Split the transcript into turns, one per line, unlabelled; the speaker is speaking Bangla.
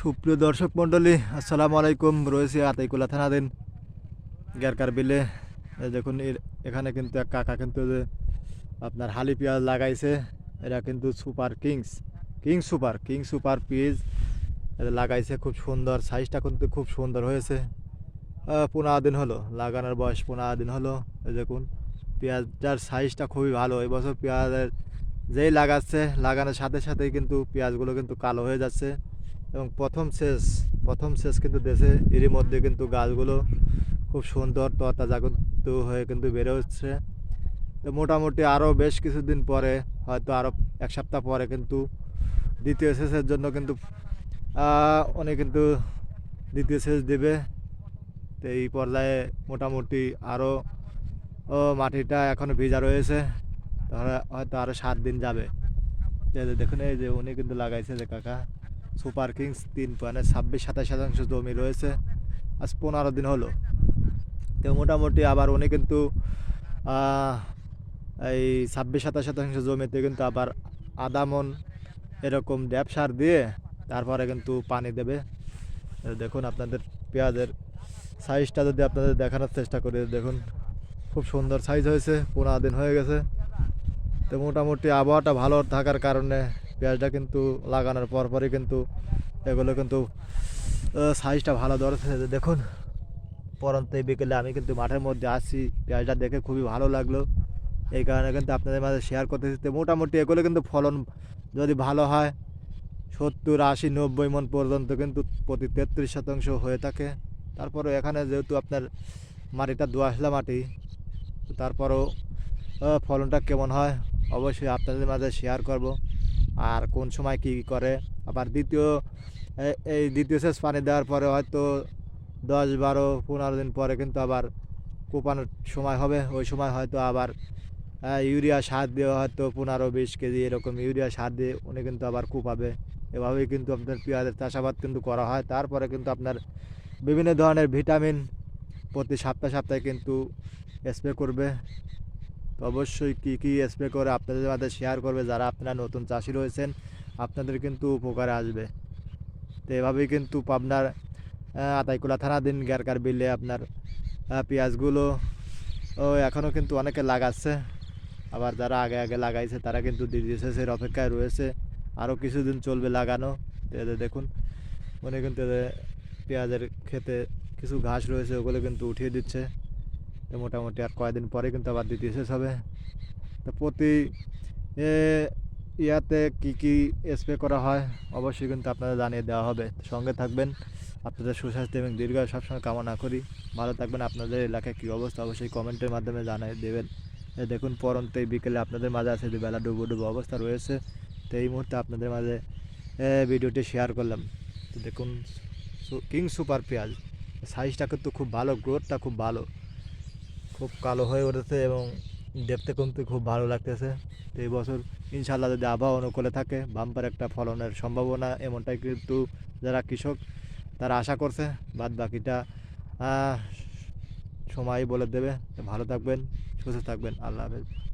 সুপ্রিয় দর্শক মণ্ডলী, আসসালামু আলাইকুম। রয়েছে আতাইকুলা থানাদিন গ্যারকার বিলে। দেখুন এখানে কিন্তু এক কাকা কিন্তু যে আপনার হালি পেঁয়াজ লাগাইছে। এরা কিন্তু super kings king super king super piece এটা লাগাইছে। খুব সুন্দর, সাইজটা কিন্তু খুব সুন্দর হয়েছে। পনেরো দিন হলো, লাগানোর বয়স পনেরো দিন হলো। এই দেখুন, পেঁয়াজটার সাইজটা খুবই ভালো। এবছর পেঁয়াজের যেই লাগাচ্ছে, লাগানোর সাথে সাথেই কিন্তু পেঁয়াজগুলো কিন্তু কালো হয়ে যাচ্ছে। এবং প্রথম শেষ প্রথম শেষ কিন্তু দেশে এরই মধ্যে কিন্তু গাছগুলো খুব সুন্দর তরতাজা কিন্তু হয়ে কিন্তু বেড়ে হচ্ছে তো মোটামুটি আরও বেশ কিছুদিন পরে, হয়তো আরও এক সপ্তাহ পরে কিন্তু দ্বিতীয় শেষের জন্য কিন্তু উনি কিন্তু দ্বিতীয় শেষ দেবে। তো এই পর্যায়ে মোটামুটি আরও মাটিটা এখনও ভিজা রয়েছে। তাহলে হয়তো আরও সাত দিন যাবে। দেখুন, এই যে উনি কিন্তু লাগাইছে যে কাকা। সুপার কিংস তিন পয়েন্ট ছাব্বিশ, সাতাশ শতাংশ জমি রয়েছে। আজ পনেরো দিন হলো। তো মোটামুটি আবার উনি কিন্তু এই ছাব্বিশ, সাতাশ শতাংশ জমিতে কিন্তু আবার আদামন এরকম ড্যাপ সার দিয়ে তারপরে কিন্তু পানি দেবে। দেখুন আপনাদের পেঁয়াজের সাইজটা যদি আপনাদের দেখানোর চেষ্টা করি, দেখুন খুব সুন্দর সাইজ হয়েছে, পনেরো দিন হয়ে গেছে। তো মোটামুটি আবহাওয়াটা ভালো থাকার কারণে পেঁয়াজটা কিন্তু লাগানোর পরপরই কিন্তু এগুলো কিন্তু সাইজটা ভালো ধরেছে। দেখুন, পরন্ত বিকেলে আমি কিন্তু মাঠের মধ্যে আসছি, পেঁয়াজটা দেখে খুবই ভালো লাগল। এই কারণে কিন্তু আপনাদের মাঝে শেয়ার করতেছি। তো মোটামুটি এগুলো কিন্তু ফলন যদি ভালো হয়, সত্তর, আশি, নব্বই মন পর্যন্ত কিন্তু প্রতি তেত্রিশ শতাংশ হয়ে থাকে। তারপরে এখানে যেহেতু আপনার মাটিটা দোয়াশলা মাটি তারপরেও ফলনটা কেমন হয়, অবশ্যই আপনাদের মাঝে শেয়ার করব। আর কোন সময় কী করে। আবার দ্বিতীয় এই দ্বিতীয় শেষ পানি দেওয়ার পরে হয়তো দশ, বারো, পনেরো দিন পরে কিন্তু আবার কোপানোর সময় হবে। ওই সময় হয়তো আবার ইউরিয়া সার দিয়ে হয়তো পনেরো, বিশ কেজি এরকম ইউরিয়া সার দিয়ে উনি কিন্তু আবার কুপাবে। এভাবেই কিন্তু আপনার পেঁয়াজের চাষাবাদ কিন্তু করা হয়। তারপরে কিন্তু আপনার বিভিন্ন ধরনের ভিটামিন প্রতি সপ্তাহে সপ্তাহে কিন্তু স্প্রে করবে। তো অবশ্যই কী কী স্প্রে করে আপনাদের মাঝে শেয়ার করবে যারা আপনারা নতুন চাষি রয়েছেন আপনাদের কিন্তু উপকারে আসবে। তো এভাবেই কিন্তু আহ, আতাইকুলা থানাধীন গ্যারকার বিলে আপনার পেঁয়াজগুলো ও এখনও কিন্তু অনেকে লাগাচ্ছে। আবার যারা আগে আগে লাগাইছে তারা কিন্তু দ্বিতীয় শেষের অপেক্ষায় রয়েছে। আরও কিছুদিন চলবে লাগানো। এদের দেখুন উনি কিন্তু এদের পেঁয়াজের খেতে কিছু ঘাস রয়েছে ওগুলো কিন্তু উঠিয়ে দিচ্ছে। মোটামুটি আর কয়েকদিন পরে কিন্তু আবার দ্বিতীয় শেষ হবে। তো প্রতি ইয়াতে কি কি স্প্রে করা হয় অবশ্যই কিন্তু আপনাদের জানিয়ে দেওয়া হবে। সঙ্গে থাকবেন আপনাদের সুস্বাস্থ্য এবং দীর্ঘায়ু সবসময় কামনা করি। ভালো থাকবেন আপনাদের এলাকায় কী অবস্থা অবশ্যই কমেন্টের মাধ্যমে জানিয়ে দেবেন। দেখুন পরন্ত বিকেলে আপনাদের মাঝে আছে যে বেলা ডুবো ডুবো অবস্থা রয়েছে। তো এই মুহূর্তে আপনাদের মাঝে ভিডিওটি শেয়ার করলাম। দেখুন কিং সুপার পেঁয়াজ। সাইজটা কিন্তু খুব ভালো গ্রোথটা খুব ভালো। খুব কালো হয়ে উঠেছে এবং দেখতে কিন্তু খুব ভালো লাগতেছে। তো এই বছর ইনশাল্লাহ যদি আবহাওয়া অনুকূলে থাকে, বাম্পার একটা ফলনের সম্ভাবনা এমনটাই কিন্তু যারা কৃষক, তারা আশা করছে। বাদ বাকিটা সময় বলে দেবে। ভালো থাকবেন, সুস্থ থাকবেন। আল্লাহ হাফেজ।